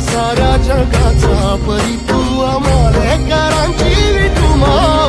साऱ्या जगाचा परी तू आम्हाला करांची विटुमा